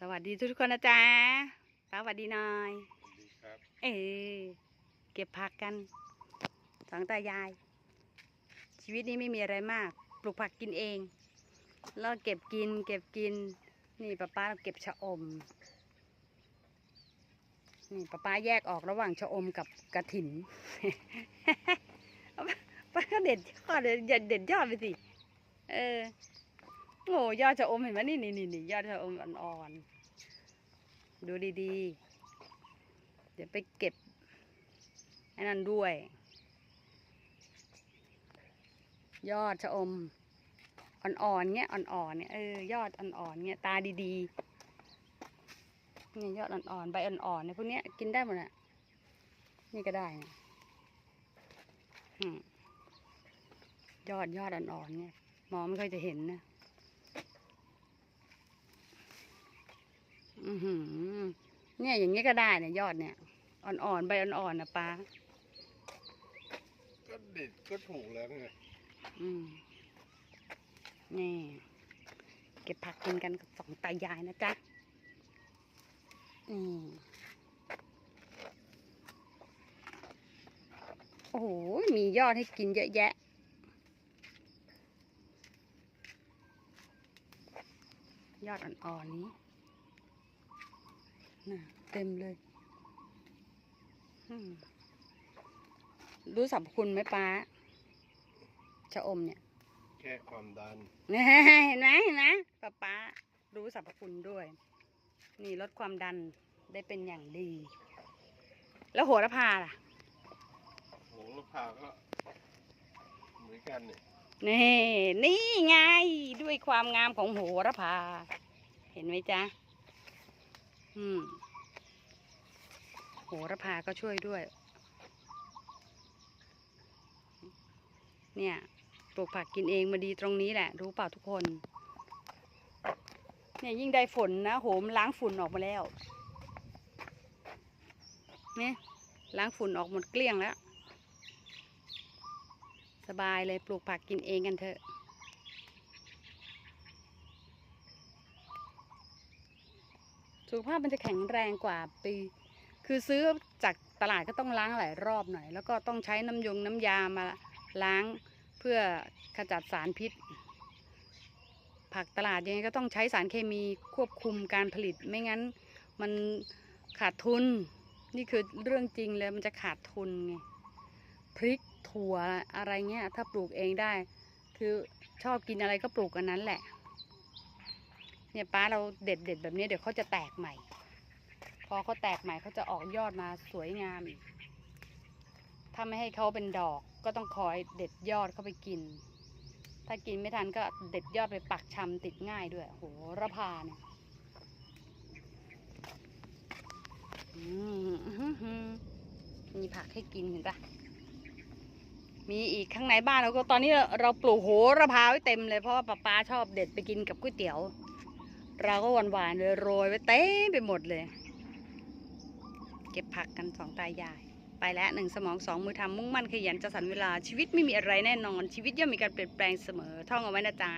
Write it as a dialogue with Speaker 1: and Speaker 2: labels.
Speaker 1: สวัสดีทุกคนนะจ๊ะสวัสดีหน่อย
Speaker 2: สวัสดีครับ
Speaker 1: เออเก็บผักกันสองตายาย ชีวิตนี้ไม่มีอะไรมาก ปลูกผักกินเอง แล้วเก็บกิน เก็บกิน นี่ป้าป้าเราเก็บชะอม นี่ป้าป้าแยกออกระหว่างชะอมกับกระถินป้าก็เด็ดยอดเลยอย่าเด็ดยอดไปสิ เออ โง่ยอดชะอมเห็นไหมนี่นี่นี่นี่ยอดชะอมอ่อนๆ ดูดีๆ เดี๋ยวไปเก็บไอ้นั่นด้วย ยอดชะอมอ่อนๆเงี้ยอ่อนๆเนี่ยเออยอดอ่อนๆเงี้ยตาดีๆเนี่ยยอดอ่อนๆใบอ่อนๆเนี่ยพวกเนี้ยกินได้หมดอะนี่ก็ได้นะอืมยอดยอดอ่อนๆเนี่ยมองไม่ค่อยจะเห็นนะ อือหือ เนี่ยอย่างนี้ก็ได้เนี่ยยอดเนี่ย อ่อนๆใบอ่อนๆนะป้า
Speaker 2: ก็เด็ดก็ถูกแล้วไง
Speaker 1: อืมนี่ เก็บผักกินกันกับสองตายายนะจ๊ะอืมโอ้โหมียอดให้กินเยอะแยะยอดอ่อนๆนี้ น่ะเต็มเลยอืมรู้สรรพคุณไหมป้าชะอมเนี่ย
Speaker 2: แค่ความดัน
Speaker 1: เห็นไหมเห็นไหมป้าป้ารู้สรรพคุณด้วย นี่ลดความดันได้เป็นอย่างดี แล้วโหระพาล่ะ
Speaker 2: โหระพาก็เหมือนกันเนี่ย
Speaker 1: นี่นี่ไงด้วยความงามของโหระพา เห็นไหมจ๊ะ อืมโหระพาก็ช่วยด้วย เนี่ยปลูกผักกินเองมาดีตรงนี้แหละ รู้เปล่าทุกคน เนี่ยยิ่งได้ฝนนะโหมล้างฝุ่นออกมาแล้วเนี่ยล้างฝุ่นออกหมดเกลี้ยงแล้ว สบายเลยปลูกผักกินเองกันเถอะ สุขภาพมันจะแข็งแรงกว่าปี คือซื้อจากตลาดก็ต้องล้างหลายรอบหน่อย แล้วก็ต้องใช้น้ำยงน้ำยามาล้างเพื่อขจัดสารพิษ ผักตลาดยังไงก็ต้องใช้สารเคมีควบคุมการผลิต ไม่งั้นมันขาดทุน นี่คือเรื่องจริงเลยมันจะขาดทุนไง พริกถั่วอะไรเงี้ยถ้าปลูกเองได้ คือชอบกินอะไรก็ปลูกอันนั้นแหละ เนี่ยป้าเราเด็ดเด็ดแบบนี้เดี๋ยวเขาจะแตกใหม่ พอเขาแตกใหม่เขาจะออกยอดมาสวยงามอีกถ้าไม่ให้เขาเป็นดอกก็ต้องคอยเด็ดยอดเข้าไปกิน ถ้ากินไม่ทันก็เด็ดยอดไปปักชำติดง่ายด้วยโหระพาเนี่ยมีผักให้กินเห็นปะมีอีกข้างในบ้านเราก็ตอนนี้เราปลูกโหระพาไว้เต็มเลยเพราะว่าป้าป้าชอบเด็ดไปกินกับก๋วยเตี๋ยว เราก็หวานๆเลยโรยไปเต้ไปหมดเลย เก็บผักกันสองตายาย ไปแล้วหนึ่งสมองสองมือทำมุ่งมั่นขยันจะสันเวลาชีวิตไม่มีอะไรแน่นอนชีวิตย่อมมีการเปลี่ยนแปลงเสมอท่องเอาไว้นะจ๊ะ